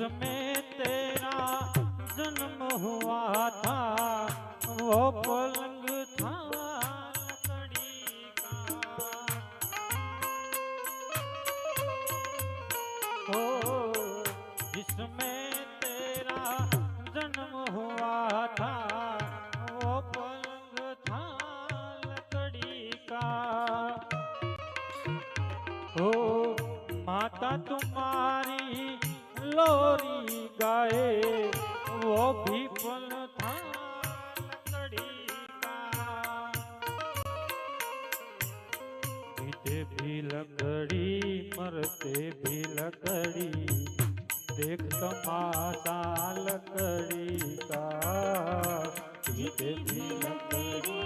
में तेरा जन्म हुआ था वो पलंग था लकड़ी का। ओ जिसमें तेरा भी लकड़ी मरते भी लकड़ी। देख तमाशा लकड़ी का जीते भी लकड़ी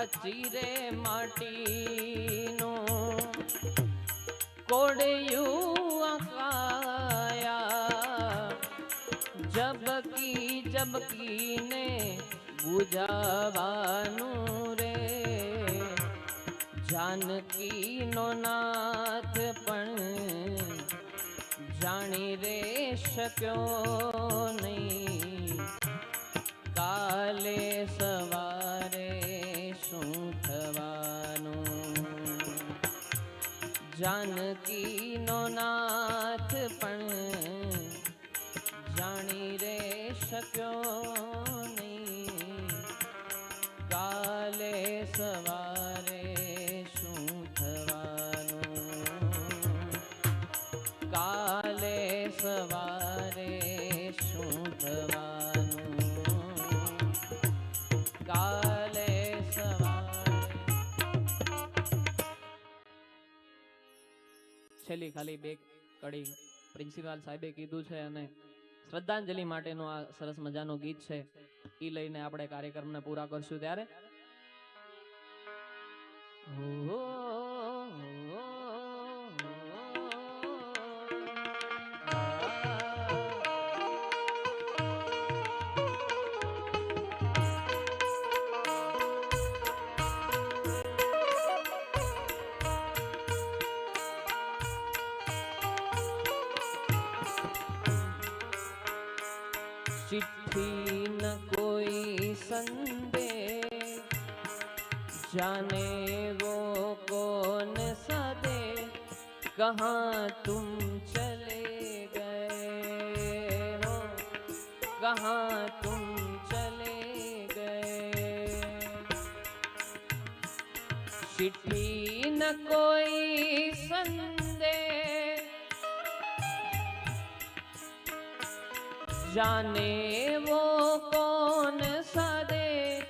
કાચી રે માટીનો, કોડિયું અકાયા જબકી જબકીને બુજાવાનું રે. જાનકીનો નાથ પણ જાણી રે શક્યો નહીં. કાલે સવારે શું થવાનું? જાનકીનો નાથ પણ જાણી રે શક્યો નહીં. કાલે સવારે છેલ્લી ખાલી બે કડી પ્રિન્સિપાલ સાહેબે કીધું છે અને શ્રદ્ધાંજલિ માટેનું આ સરસ મજાનું ગીત છે. એ લઈને આપણે કાર્યક્રમને પૂરા કરશું ત્યારે चिट्ठी न कोई संदेश जाने वो कौन सा दे कहाँ तुम चले गए हो? कहाँ तुम चले गए? चिट्ठी न कोई संदेश जाने वो कौन सा दे?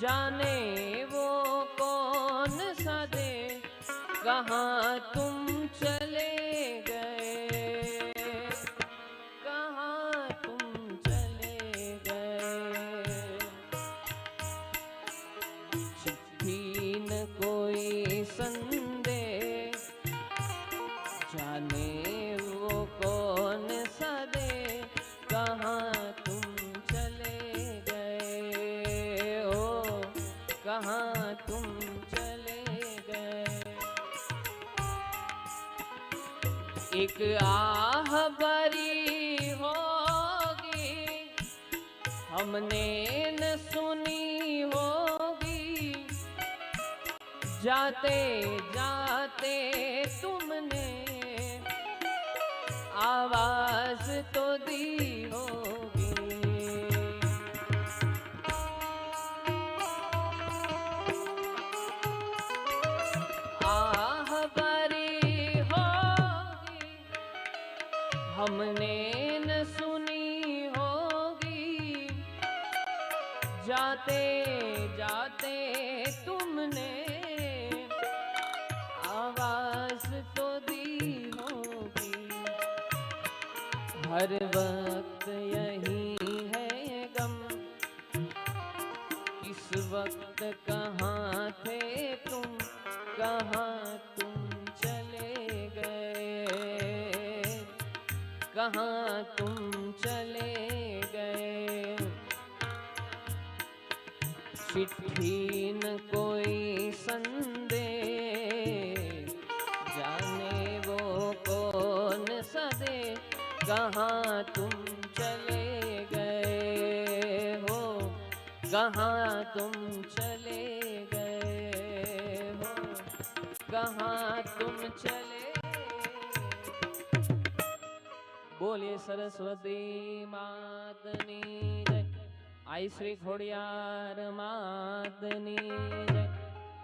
जाने कहाँ तुम चले गए? एक आह भरी होगी, हमने न सुनी होगी। जाते जाते तुमने, आवाज़ तो दी हमने न सुनी होगी। जाते जाते तुमने आवाज़ तो दी होगी। हर वक्त कहाँ तुम चले गए? चिट्ठी न कोई संदेश जाने वो कौन सदे कहाँ तुम चले गए हो? कहाँ तुम चले गए हो? कहाँ तुम चले બોલીએ સરસ્વતી માતની જય આઈ શ્રી ખોડિયાર માતની જય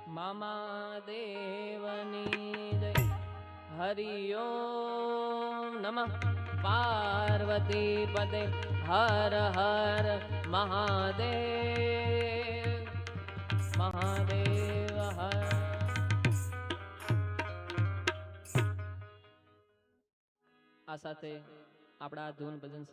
મામા દેવની જય હરિ ઓમ નમઃ પાર્વતી પદે હર હર મહાદેવ મહાદેવ હર આ સાથે આપણા ધૂન ભજન